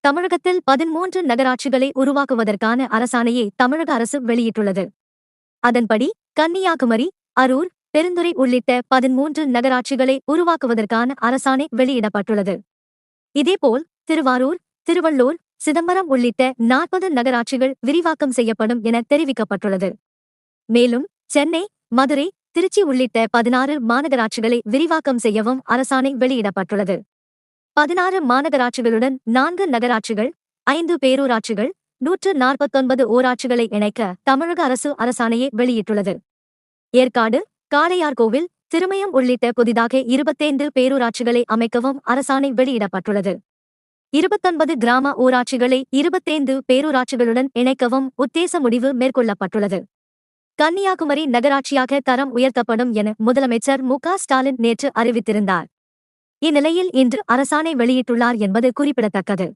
தமிழகத்தில் பதிமூன்று நகராட்சிகளை உருவாக்குவதற்கான அரசாணையை தமிழக அரசு வெளியிட்டுள்ளது. அதன்படி கன்னியாகுமரி அரூர் பெருந்துறை உள்ளிட்ட பதிமூன்று நகராட்சிகளை உருவாக்குவதற்கான அரசாணை வெளியிடப்பட்டுள்ளது. இதேபோல் திருவாரூர் திருவள்ளூர் சிதம்பரம் உள்ளிட்ட நாற்பது நகராட்சிகள் விரிவாக்கம் செய்யப்படும் என தெரிவிக்கப்பட்டுள்ளது. மேலும் சென்னை மதுரை திருச்சி உள்ளிட்ட பதினாறு மாநகராட்சிகளை விரிவாக்கம் செய்யவும் அரசாணை வெளியிடப்பட்டுள்ளது. பதினாறு மாநகராட்சிகளுடன் நான்கு நகராட்சிகள் ஐந்து பேரூராட்சிகள் நூற்று நாற்பத்தொன்பது ஊராட்சிகளை இணைக்க தமிழக அரசு அரசாணையை வெளியிட்டுள்ளது. ஏற்காடு காளையார்கோவில் திருமயம் உள்ளிட்ட புதிதாக இருபத்தைந்து பேரூராட்சிகளை அமைக்கவும் அரசாணை வெளியிடப்பட்டுள்ளது. இருபத்தொன்பது கிராம ஊராட்சிகளை இருபத்தைந்து பேரூராட்சிகளுடன் இணைக்கவும் உத்தேச முடிவு மேற்கொள்ளப்பட்டுள்ளது. கன்னியாகுமரி நகராட்சியாக தரம் உயர்த்தப்படும் என முதலமைச்சர் மு க ஸ்டாலின் நேற்று அறிவித்திருந்தார். இந்நிலையில் இன்று அரசாணை வெளியிட்டுள்ளார் என்பது குறிப்பிடத்தக்கது.